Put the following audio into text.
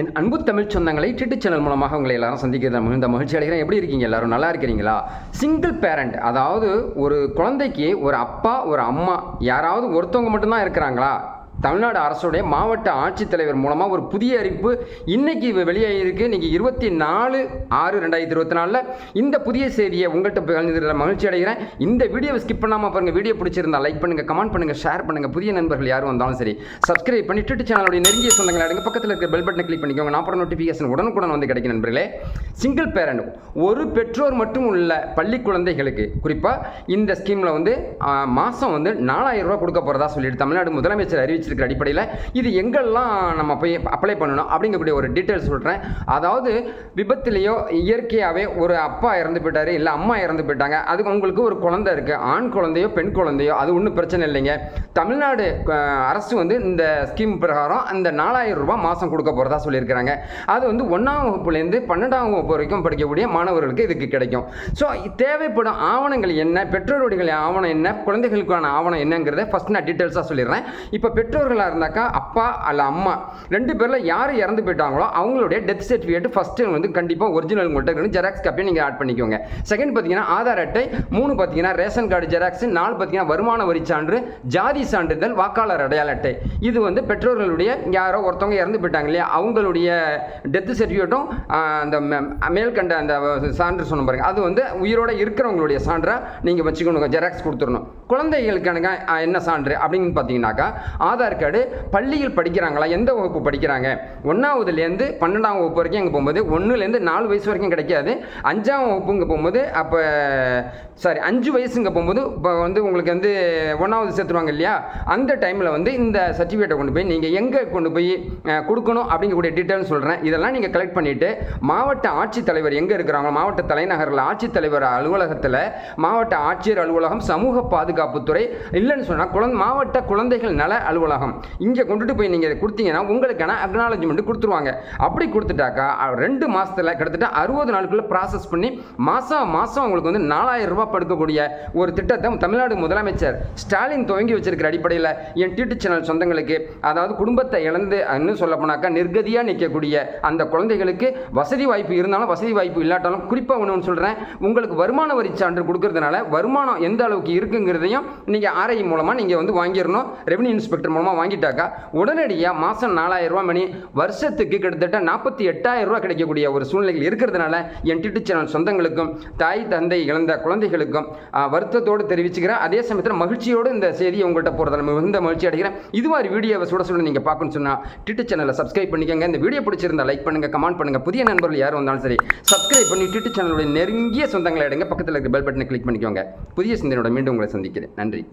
என் அன்பு தமிழ் சொந்தங்களை டிட்டு சேனல் மூலமாக உங்களை எல்லாரும் சந்திக்கிறது மிகுந்த மகிழ்ச்சி அடைகிறேன். எப்படி இருக்கீங்க? எல்லாரும் நல்லா இருக்கிறீங்களா? சிங்கிள் பேரண்ட் அதாவது ஒரு குழந்தைக்கு ஒரு அப்பா ஒரு அம்மா யாராவது ஒருத்தவங்க மட்டும்தான் இருக்கிறாங்களா? தமிழ்நாடு அரசுடைய மாவட்ட ஆட்சித்தலைவர் மூலமாக ஒரு புதிய அறிவிப்பு இன்னைக்கு வெளியாகிருக்கு நீங்கள் இருபத்தி நாலு ஆறு ரெண்டாயிரத்தி இருபத்தி நாலில் இந்த புதிய செய்தியை உங்கள்கிட்ட பகிர்ந்ததில் மகிழ்ச்சி அடைகிறேன். இந்த வீடியோவை ஸ்கிப் பண்ணாமல் பாருங்க. வீடியோ பிடிச்சிருந்தா லைக் பண்ணுங்கள் கமெண்ட் பண்ணுங்கள் ஷேர் பண்ணுங்கள் புதிய நண்பர்கள் யாரும் வந்தாலும் சரி சப்ஸ்கிரைப் பண்ணி ட்விட்டர் சேனலுடைய நெருங்கிய சொந்தங்களை அடுங்க. பக்கத்தில் இருக்கிற பெல் பட்டனை கிளிக் பண்ணிக்கோங்க. நான் போகிற நோட்டிஃபிகேஷன் உடனுக்குடன் வந்து கிடைக்கும் நண்பர்களே. சிங்கிள் பேரண்ட் ஒரு பெற்றோர் மட்டும் உள்ள பள்ளி குழந்தைகளுக்கு குறிப்பாக இந்த ஸ்கீமில் வந்து மாதம் வந்து நாலாயிரம் ரூபாய் கொடுக்க போகிறதா சொல்லிட்டு தமிழ்நாடு முதலமைச்சர் அறிவிச்சிருக்கிற அடிப்படையில் இது எங்கெல்லாம் நம்ம போய் அப்ளை பண்ணணும் அப்படிங்கக்கூடிய ஒரு டீட்டெயில் சொல்கிறேன் அதாவது விபத்துலேயோ இயற்கையாகவே ஒரு அப்பா இறந்து போயிட்டாரு இல்லை அம்மா இறந்து போயிட்டாங்க அதுக்கு உங்களுக்கு ஒரு குழந்தை இருக்குது ஆண் குழந்தையோ பெண் குழந்தையோ அது ஒன்றும் பிரச்சனை இல்லைங்க. தமிழ்நாடு அரசு வந்து இந்த ஸ்கீம் பிரகாரம் அந்த நாலாயிரம் ரூபாய் மாதம் கொடுக்க போகிறதா சொல்லியிருக்கிறாங்க. அது வந்து ஒன்றாம் வகுப்புலேருந்து பன்னெண்டாம் வகுப்பு வரைக்கும் படிக்கக்கூடிய மாணவர்களுக்கு இதுக்கு கிடைக்கும். ஸோ தேவைப்படும் ஆவணங்கள் என்ன பெற்றோருடைய ஆவணம் என்ன குழந்தைகளுக்கான ஆவணம் என்னங்கிறத ஃபஸ்ட் நான் டீட்டெயில்ஸாக சொல்லிடுறேன். இப்போ பெற்றோர்களாக இருந்தாக்கா அப்பா அல்ல அம்மா ரெண்டு பேரில் யார் இறந்து போயிட்டாங்களோ அவங்களுடைய டெத் சர்டிஃபிகேட் ஃபஸ்ட்டு வந்து கண்டிப்பாக ஒரிஜினல் உங்கள்கிட்ட இருக்கணும். ஜெராக்ஸ் காப்பியை நீங்கள் ஆட் பண்ணிக்கோங்க. செகண்ட் பார்த்தீங்கன்னா ஆதார் அட்டை மூணு பார்த்தீங்கன்னா ரேஷன் கார்டு ஜெராக்ஸ் நாலு பார்த்தீங்கன்னா வருமான வரி சான்று ஜாதி சான்றிதழ் வாக்காளர் அடையாள அட்டை. இது வந்து பெற்றோர்களுடைய யாரோ ஒருத்தவங்க இறந்து போயிட்டாங்க இல்லையா அவங்களுடைய டெத் சர்டிஃபிகேட்டும் அந்த மேல்கண்ட அந்த சான்று சொன்ன பாருங்க. அது வந்து உயிரோட இருக்கிறவங்களுடைய சான்றை நீங்கள் வச்சுக்கணும் ஜெராக்ஸ் கொடுத்துடணும். குழந்தைகளுக்கான என்ன சான்று அப்படின்னு பார்த்தீங்கன்னாக்கா ஆதார் கார்டு பள்ளியில் படிக்கிறாங்களா? எந்த வகுப்பு படிக்கிறாங்க? ஒன்றாவதுலேருந்து பன்னெண்டாம் வகுப்பு வரைக்கும் இங்கே போகும்போது ஒன்றுலேருந்து நாலு வயசு வரைக்கும் கிடைக்காது. அஞ்சாம் வகுப்புங்க போகும்போது அப்போ சாரி அஞ்சு வயசுங்க போகும்போது இப்போ வந்து உங்களுக்கு வந்து ஒன்றாவது சேர்த்துருவாங்க இல்லையா? அந்த டைமில் வந்து இந்த சர்டிஃபிகேட்டை கொண்டு போய் நீங்கள் எங்கே கொண்டு போய் கொடுக்கணும் அப்படிங்கக்கூடிய டீட்டெயில்ஸ் சொல்கிறேன் இதெல்லாம் நீங்கள் கலெக்ட் பண்ணிவிட்டு மாவட்ட ஆட்சித்தலைவர் எங்கே இருக்கிறாங்களோ மாவட்ட தலைநகரில் ஆட்சித்தலைவர் அலுவலகத்தில் மாவட்ட ஆட்சியர் அலுவலகம் சமூக பாதுகாப்புத்துறை இல்லைன்னு சொன்னால் குழந்தை மாவட்ட குழந்தைகள் நல அலுவலகம் இங்கே கொண்டுட்டு போய் நீங்கள் கொடுத்தீங்கன்னா உங்களுக்கான அக்னாலஜ்மெண்ட் கொடுத்துருவாங்க. அப்படி கொடுத்துட்டாக்கா ரெண்டு மாதத்தில் கிட்டத்தட்ட அறுபது நாளுக்குள்ள ப்ராசஸ் பண்ணி மாதம் மாதம் உங்களுக்கு வந்து நாலாயிரம் ரூபாய் படுக்கக்கூடிய ஒரு திட்டத்தை தமிழ்நாடு முதலமைச்சர் ஸ்டாலின் துவங்கி வச்சிருக்கிற அடிப்படையில் என் டிடி சேனல் சொந்தங்களுக்கு அதாவது குடும்பத்தை இழந்து இன்னும் சொல்ல போனாக்கா நிர்கதியாக நிற்கக்கூடிய அந்த குழந்தைகளுக்கு வசதி வாய்ப்பு இருந்தாலும் வசதி வாய்ப்பு இல்லாட்டாலும் குறிப்பாக ஒன்று ஒன்று சொல்கிறேன் உங்களுக்கு வருமான வரி சான்று கொடுக்கறதுனால வருமானம் எந்த அளவுக்கு இருக்குங்கிறதையும் நீங்கள் ஆர்ஐ மூலமாக நீங்கள் வந்து வாங்கிடணும். ரெவன்யூ இன்ஸ்பெக்டர் மூலமாக வாங்கிட்டாக்கா உடனடியாக மாதம் நாலாயிரம் மணி வருஷத்துக்கு கிட்டத்தட்ட நாற்பத்தி எட்டாயிரம் ரூபா கிடைக்கக்கூடிய ஒரு சூழ்நிலைகள் இருக்கிறதுனால என் டிட்டு சேனல் சொந்தங்களுக்கும் தாய் தந்தை இழந்த குழந்தைகளுக்கும் வருத்தத்தோடு தெரிவிச்சுக்கிறேன். அதே சமயத்தில் மகிழ்ச்சியோடு இந்த செய்தியை உங்கள்கிட்ட போகிறதால மிகுந்த மகிழ்ச்சி அடைகிறேன். இது மாதிரி வீடியோவை சுட சுட நீங்கள் பார்க்கணும்னு சொன்னால் டிட்டு சேனலை சப்ஸ்கிரைப் பண்ணிக்கோங்க. இந்த வீடியோ பிடிச்சிருந்தா லைக் பண்ணுங்கள் கமெண்ட் பண்ணுங்கள் புதிய நண்பர்கள் யார் வந்தாலும் சரி சப்ஸ்கிரைப் பண்ணி டிட்டு சேனலுடைய நெருங்கிய சொந்தங்களை எடுங்க. பக்கத்தில் இருக்கிற பெல் பட்டனை கிளிக் பண்ணிக்கோங்க. புதிய சிந்தனையோட மீண்டும் உங்களை சந்திக்கிறேன். நன்றி.